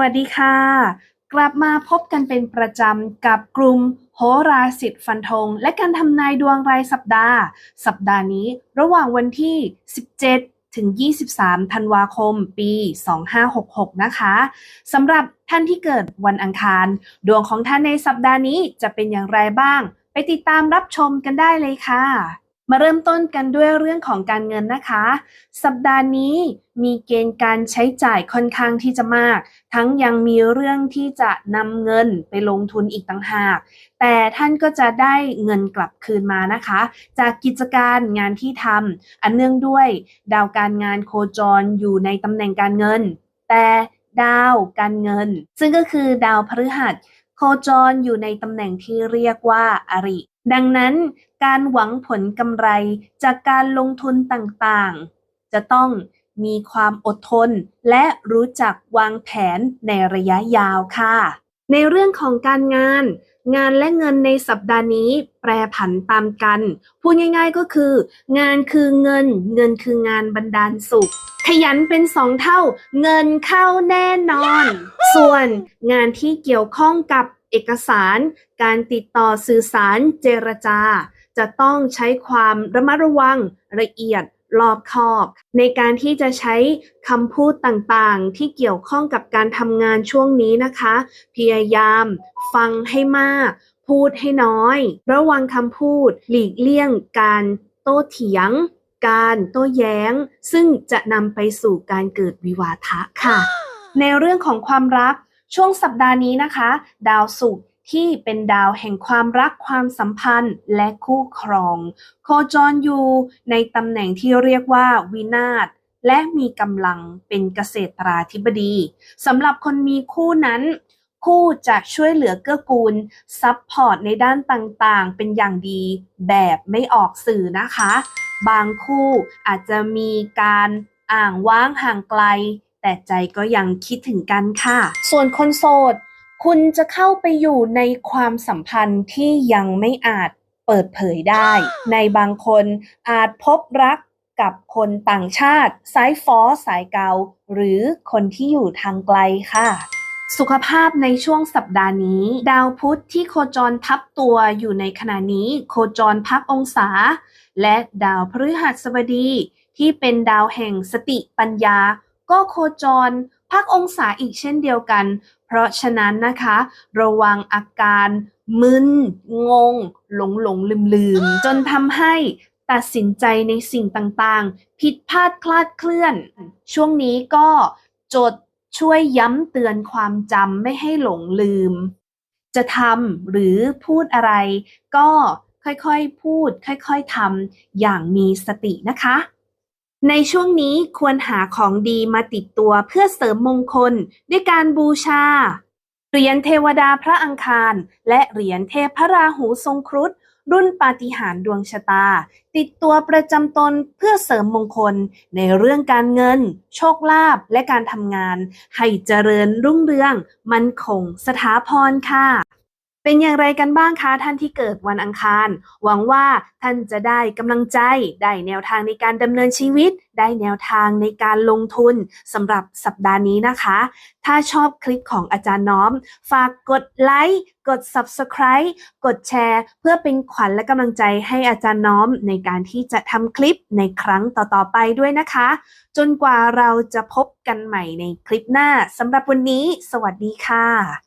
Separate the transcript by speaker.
Speaker 1: วัสดีค่ะ กลับมาพบกันเป็นประจำกับกลุ่มโหราสิทธิ์ฟันธง และการทำนายดวงรายสัปดาห์ สัปดาห์นี้ระหว่างวันที่ 17 ถึง 23 ธันวาคม ปี 2566 นะคะสำหรับท่านที่เกิดวันอังคาร ดวงของท่านในสัปดาห์นี้จะเป็นอย่างไรบ้าง ไปติดตามรับชมกันได้เลยค่ะ มาเริ่มต้นกันด้วยเรื่องของการเงินนะคะ สัปดาห์นี้มีเกณฑ์การใช้จ่ายค่อนข้างที่จะมาก ทั้งยังมีเรื่องที่จะนำเงินไปลงทุนอีกต่างหาก แต่ท่านก็จะได้เงินกลับคืนมานะคะ จากกิจการงานที่ทำอันเนื่องด้วยดาวการงานโคจรอยู่ในตำแหน่งการเงิน แต่ดาวการเงิน ซึ่งก็คือดาวพฤหัส โคจรอยู่ในตำแหน่งที่เรียกว่าอริ ดังนั้นการหวังผลกำไรจากการลงทุนต่างๆ จะต้องมีความอดทน และรู้จักวางแผนในระยะยาวค่ะ ในเรื่องของการงาน งานและเงินในสัปดาห์นี้ แปรผันตามกัน พูดง่ายๆก็คือ งานคือเงิน เงินคืองานบันดาลสุข ขยันเป็นสองเท่า เงินเข้าแน่นอน ส่วนงานที่เกี่ยวข้องกับเอกสาร การติดต่อสื่อสารเจรจา จะต้องใช้ความระมัดระวังละเอียดรอบคอบ ในการที่จะใช้คำพูดต่างๆ ที่เกี่ยวข้องกับการทำงานช่วงนี้นะคะ พยายามฟังให้มาก พูดให้น้อย ระวังคำพูด หลีกเลี่ยงการโต้เถียง การโต้แย้ง ซึ่งจะนำไปสู่การเกิดวิวาทะค่ะ ในเรื่องของความรักช่วงสัปดาห์นี้นะคะ ดาวศุกร์ที่เป็นดาวแห่งความรักความสัมพันธ์และคู่ครอง โคจรอยู่ในตำแหน่งที่เรียกว่าวินาศและมีกำลังเป็นเกษตราธิบดีสำหรับคนมีคู่นั้น คู่จะช่วยเหลือเกื้อกูลซัพพอร์ตในด้านต่างๆ เป็นอย่างดีแบบไม่ออกสื่อนะคะ บางคู่อาจจะมีการอ่างว้างห่างไกล แต่ใจก็ยังคิดถึงกันค่ะ ส่วนคนโสด คุณจะเข้าไปอยู่ในความสัมพันธ์ที่ยังไม่อาจเปิดเผยได้ ในบางคนอาจพบรักกับคนต่างชาติ สายฟอสายเกา หรือคนที่อยู่ทางไกลค่ะ สุขภาพในช่วงสัปดาห์นี้ ดาวพุธที่โคจรทับตัวอยู่ในขณะนี้ โคจรพักองศา และดาวพฤหัสบดี ที่เป็นดาวแห่งสติปัญญา ก็โคจรพักองศาอีกเช่นเดียวกัน เพราะฉะนั้นนะคะ ระวังอาการมึน งง หลงหลงลืมลืมจนทำให้ตัดสินใจในสิ่งต่างๆ ผิดพลาดคลาดเคลื่อน ช่วงนี้ก็จด ช่วยย้ำเตือนความจำไม่ให้หลงลืม จะทำหรือพูดอะไร ก็ค่อยๆพูด ค่อยๆทำอย่างมีสตินะคะ ในช่วงนี้ควรหาของดีมาติดตัวเพื่อเสริมมงคล ด้วยการบูชา เหรียญเทวดาพระอังคาร และเหรียญเทพพระราหูทรงครุฑ รุ่นปาฏิหาริย์ดวงชะตา ติดตัวประจำตนเพื่อเสริมมงคล ในเรื่องการเงิน โชคลาภและการทำงาน ให้เจริญรุ่งเรือง มั่นคงสถาพรค่ะ เป็นอย่างไรกันบ้างคะท่านที่เกิดวันอังคาร หวังว่าท่านจะได้กำลังใจ ได้แนวทางในการดำเนินชีวิต ได้แนวทางในการลงทุนสำหรับสัปดาห์นี้นะคะ ถ้าชอบคลิปของอาจารย์น้อม ฝากกดไลค์กด Subscribe กดแชร์ เพื่อเป็นขวัญและกำลังใจให้อาจารย์น้อมในการที่จะทำคลิปในครั้งต่อๆไปด้วยนะคะ จนกว่าเราจะพบกันใหม่ในคลิปหน้าสำหรับวันนี้ สวัสดีค่ะ